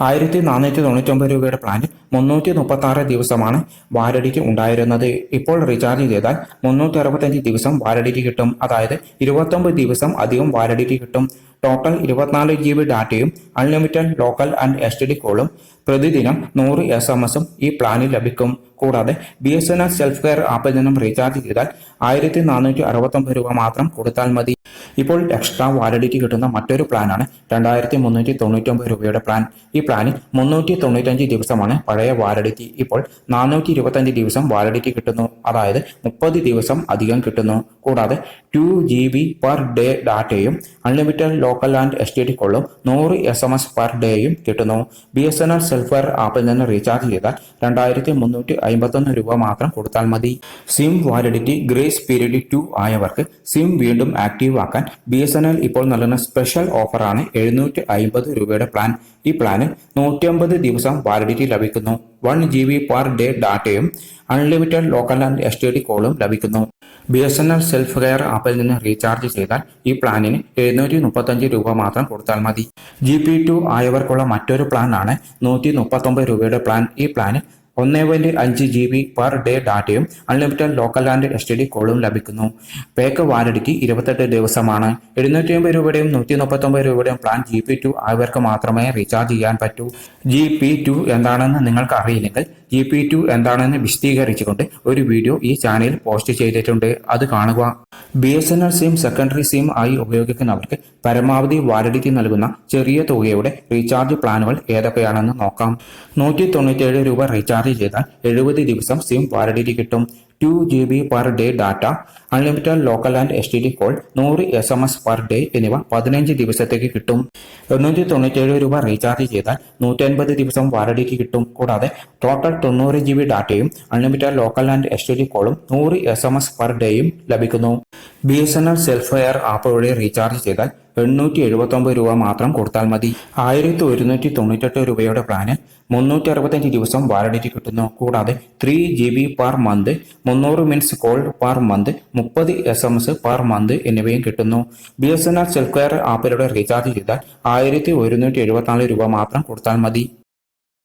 ആയിരത്തി നാനൂറ്റി തൊണ്ണൂറ്റൊമ്പത് രൂപയുടെ പ്ലാനിൽ മുന്നൂറ്റി മുപ്പത്തി ആറ് ദിവസമാണ് വാരടിക്ക് ഉണ്ടായിരുന്നത്. ഇപ്പോൾ റീചാർജ് ചെയ്താൽ മുന്നൂറ്റി അറുപത്തഞ്ച് ദിവസം വാരടിക്ക് കിട്ടും. അതായത് ഇരുപത്തൊമ്പത് ദിവസം അധികം വാരടിക്ക് കിട്ടും. ടോട്ടൽ ഇരുപത്തിനാല് ജി ബി ഡാറ്റയും unlimited local and S T D കോളും പ്രതിദിനം നൂറ് എസ് എം എസും ഈ പ്ലാനിൽ ലഭിക്കും. കൂടാതെ B S N L self care ആപ്പിൽ നിന്നും റീചാർജ് ചെയ്താൽ ആയിരത്തി നാനൂറ്റി അറുപത്തൊമ്പത് രൂപ മാത്രം കൊടുത്താൽ മതി. ഇപ്പോൾ എക്സ്ട്രാ വാലിഡിറ്റി കിട്ടുന്ന മറ്റൊരു പ്ലാനാണ് രണ്ടായിരത്തി മുന്നൂറ്റി തൊണ്ണൂറ്റൊമ്പത് രൂപയുടെ പ്ലാൻ. ഈ പ്ലാനിൽ മുന്നൂറ്റി തൊണ്ണൂറ്റഞ്ച് ദിവസമാണ് പഴയ വാലിഡിറ്റി ഇപ്പോൾ നാനൂറ്റി ഇരുപത്തഞ്ച് ദിവസം വാലിഡിറ്റി കിട്ടുന്നു. അതായത് മുപ്പത് ദിവസം അധികം കിട്ടുന്നു. കൂടാതെ two G B per day ഡാറ്റയും unlimited local and S T കോളും നൂറ് എസ് എം എസ് പെർ ഡേയും കിട്ടുന്നു. B S N L self care ആപ്പിൽ നിന്ന് റീചാർജ് ചെയ്താൽ രണ്ടായിരത്തി മുന്നൂറ്റി അമ്പത്തൊന്ന് രൂപ മാത്രം കൊടുത്താൽ മതി. സിം വാലിഡിറ്റി ഗ്രേസ് പീരീഡ് ടു ആയവർക്ക് സിം വീണ്ടും ആക്റ്റീവ് ആക്കാൻ ബി എസ് എൻ എൽ ഇപ്പോൾ നൽകുന്ന സ്പെഷ്യൽ ഓഫറാണ് എഴുന്നൂറ്റി അമ്പത് രൂപയുടെ പ്ലാൻ ഈ പ്ലാനിൽ നൂറ്റിയമ്പത് ദിവസം വാലിഡിറ്റി ലഭിക്കുന്നു. One G B per day ഡാറ്റയും unlimited local and S T D കോളും ലഭിക്കുന്നു. B S N L self care ആപ്പിൽ നിന്ന് റീചാർജ് ചെയ്താൽ ഈ പ്ലാനിന് എഴുന്നൂറ്റി മുപ്പത്തഞ്ച് രൂപ മാത്രം കൊടുത്താൽ മതി. ജി പി ടു ആയവർക്കുള്ള മറ്റൊരു പ്ലാനാണ് നൂറ്റി മുപ്പത്തൊമ്പത് രൂപയുടെ പ്ലാൻ ഈ പ്ലാന് ഒന്ന് പോയിന്റ് അഞ്ച് ജി ബി പെർ ഡേ ഡാറ്റയും unlimited local and S D കോളും ലഭിക്കുന്നു. പേക്ക് വാലിഡിറ്റി ഇരുപത്തെട്ട് ദിവസമാണ്. എഴുന്നൂറ്റി അമ്പത് രൂപയുടെയും നൂറ്റി മുപ്പത്തൊമ്പത് രൂപയുടെയും പ്ലാൻ ജി പി ടു ആയവർക്ക് മാത്രമേ റീചാർജ് ചെയ്യാൻ പറ്റൂ. ജി പി ടു എന്താണെന്ന് നിങ്ങൾക്ക് അറിയില്ലെങ്കിൽ ജി പി ടു എന്താണെന്ന് വിശദീകരിച്ചുകൊണ്ട് ഒരു വീഡിയോ ഈ ചാനലിൽ പോസ്റ്റ് ചെയ്തിട്ടുണ്ട്. അത് കാണുക. B S N L SIM secondary SIM ആയി ഉപയോഗിക്കുന്നവർക്ക് പരമാവധി വാലിഡിറ്റി നൽകുന്ന ചെറിയ തുകയുടെ റീചാർജ് പ്ലാനുകൾ ഏതൊക്കെയാണെന്ന് നോക്കാം. നൂറ്റി തൊണ്ണൂറ്റേഴ് രൂപ റീചാർജ് ചെയ്താൽ എഴുപത് ദിവസം സിം വാലിഡിറ്റി കിട്ടും. Two G B per day data unlimited local and S T D call നൂറ് S M S per day എന്നിവ പതിനഞ്ച് ദിവസത്തേക്ക് കിട്ടും. എണ്ണൂറ്റി തൊണ്ണൂറ്റേഴ് രൂപ റീചാർജ് ചെയ്താൽ നൂറ്റി അൻപത് ദിവസം വാരടിക്ക് കിട്ടും. കൂടാതെ ടോട്ടൽ തൊണ്ണൂറ് ജി ബി ഡാറ്റയും unlimited local and S T D കോളും നൂറ് എസ് എം എസ് പെർ ഡേയും ലഭിക്കുന്നു. B S N L self care app വഴി റീചാർജ് ചെയ്താൽ എണ്ണൂറ്റി എഴുപത്തൊമ്പത് രൂപ മാത്രം കൊടുത്താൽ മതി. ആയിരത്തി ഒരുന്നൂറ്റി തൊണ്ണൂറ്റെട്ട് രൂപയുടെ പ്ലാന് മുന്നൂറ്റി അറുപത്തഞ്ച് ദിവസം വാലഡിറ്റി കിട്ടുന്നു. കൂടാതെ three G B per month മുന്നൂറ് മിനിറ്റ്സ് കോൾ പെർ മന്ത് മുപ്പത് S M S per month എന്നിവയും കിട്ടുന്നു. B S N L self care ആപ്പിലൂടെ റീചാർജ് ചെയ്താൽ ആയിരത്തി ഒരുന്നൂറ്റി എഴുപത്തിനാല് രൂപ മാത്രം കൊടുത്താൽ മതി.